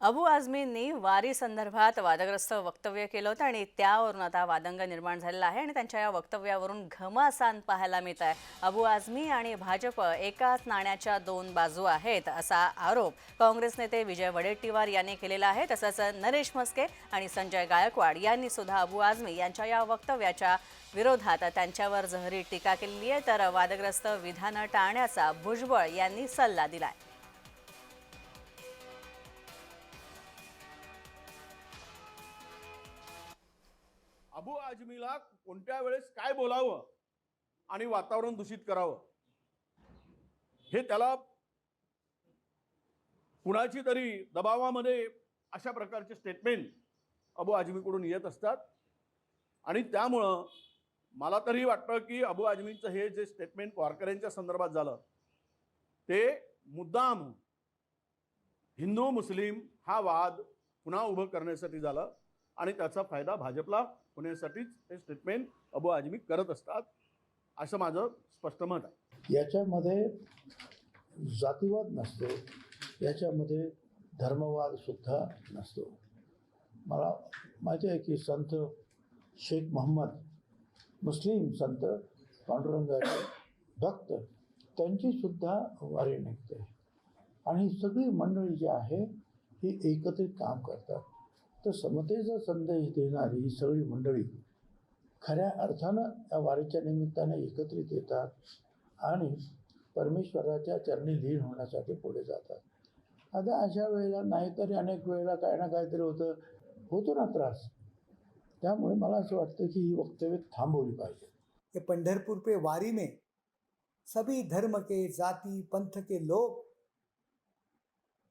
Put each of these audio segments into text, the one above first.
अबू आझमींनी वारी संदर्भात वादग्रस्त वक्तव्य केलं होतं आणि त्यावरून आता वादंग निर्माण झालेला आहे आणि त्यांच्या या वक्तव्यावरून घमासान पाहायला मिळत आहे. अबू आझमी आणि भाजप एकाच नाण्याच्या दोन बाजू आहेत असा आरोप काँग्रेस नेते विजय वडेट्टीवार यांनी केलेला आहे. तसंच नरेश म्हस्के आणि संजय गायकवाड यांनी सुद्धा अबू आझमी यांच्या या वक्तव्याच्या विरोधात त्यांच्यावर जहरी टीका केलेली आहे. तर वादग्रस्त विधानं टाळण्याचा भुजबळ यांनी सल्ला दिलाय. अबू आजमीला कोणत्या वेळेस काय बोलावं आणि वातावरण दूषित करावं? हे त्याला कुणाची तरी दबावामध्ये अशा प्रकारचे स्टेटमेंट अबू आजमीकडून येत असतात. आणि त्यामुळं मला तरी वाटतं की अबू आजमींचं हे जे स्टेटमेंट वारकऱ्यांच्या संदर्भात झालं ते मुद्दाम हिंदू मुस्लिम हा वाद पुन्हा उभं करण्यासाठी झालं. आणि त्याचा फायदा भाजपला होण्यासाठीच हे स्टेटमेंट अबू आजमी करत असतात असं माझं स्पष्ट मत आहे. याच्यामध्ये जातीवाद नसतो याच्यामध्ये धर्मवाद सुद्धा नसतो. मला माहिती आहे की संत शेख मोहम्मद मुस्लिम संत पांडुरंगाचे भक्त त्यांची सुद्धा वारी निघते. आणि ही सगळी मंडळी जी आहे ही एकत्रित काम करतात. तर समतेचा संदेश देणारी ही सगळी मंडळी खऱ्या अर्थानं या वारीच्या निमित्ताने एकत्रित येतात आणि परमेश्वराच्या चरणी लीन होण्यासाठी पुढे जातात. आता अशा वेळेला नाहीतरी अनेक वेळेला काय ना काहीतरी होतं होतो ना त्रास. त्यामुळे मला असं वाटतं की ही वक्तव्य थांबवली पाहिजे. हे पंढरपुर पे वारी में सभी धर्म के जाति पंथ के लोग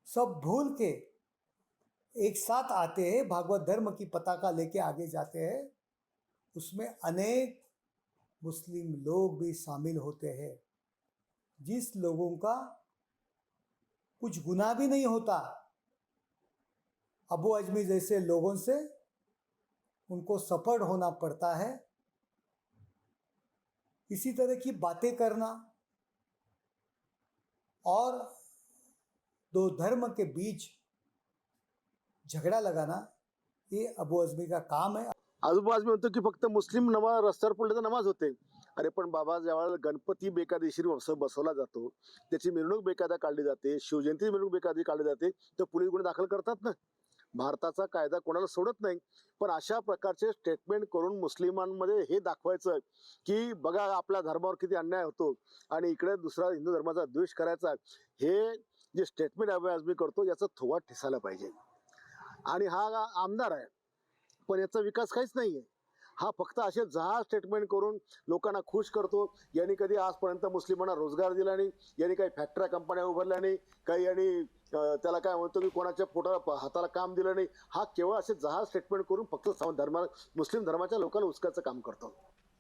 सब भूल के एक साथ आते हैं, भागवत धर्म की पताका लेके आगे जाते हैं, उसमें अनेक मुस्लिम लोग भी शामिल होते हैं। जिस लोगों का कुछ गुनाह भी नहीं होता, अबू अजमी जैसे लोगों से उनको सफ़र होना पड़ता है। इसी तरह की बातें करना और दो धर्म के बीच झगड़ा लगाना ये अबू आजमी का काम है। आजोबा मी म्हणतो की फक्त मुस्लिम नमाज रस्त्यावर पडले तर नमाज होते। अरे पण बाबा ज्यावेळेला गणपती बेकायदेशीर बसवला जातो। त्याची मिरवणूक बेकायदा काढली जाते शिवजयंती मिरवणूक बेकायदा काढली जाते तर पोलीस गुन्हे दाखल करतात ना? भारताचा कायदा कोणाला सोडत नाही. पण अशा प्रकारचे स्टेटमेंट करून मुस्लिमांमध्ये हे दाखवायचं की बघा आपल्या धर्मावर किती अन्याय होतो आणि इकडे दुसरा हिंदू धर्माचा द्वेष करायचा हे जे स्टेटमेंट अभ्यास आजमी करतो याचा थोवा ठेसायला पाहिजे. आणि हा आमदार आहे. पण याचा विकास काहीच नाही आहे हा फक्त असे जहाज स्टेटमेंट करून लोकांना खुश करतो. यांनी कधी आजपर्यंत मुस्लिमांना रोजगार दिला नाही. यांनी काही फॅक्टऱ्या कंपन्या उभारल्या नाही. काही यांनी त्याला काय म्हणतो की कोणाच्या पोटाला हाताला काम दिलं नाही. हा केवळ असे जहाज स्टेटमेंट करून फक्त धर्मा मुस्लिम धर्माच्या लोकांना उचकायचं काम करतो.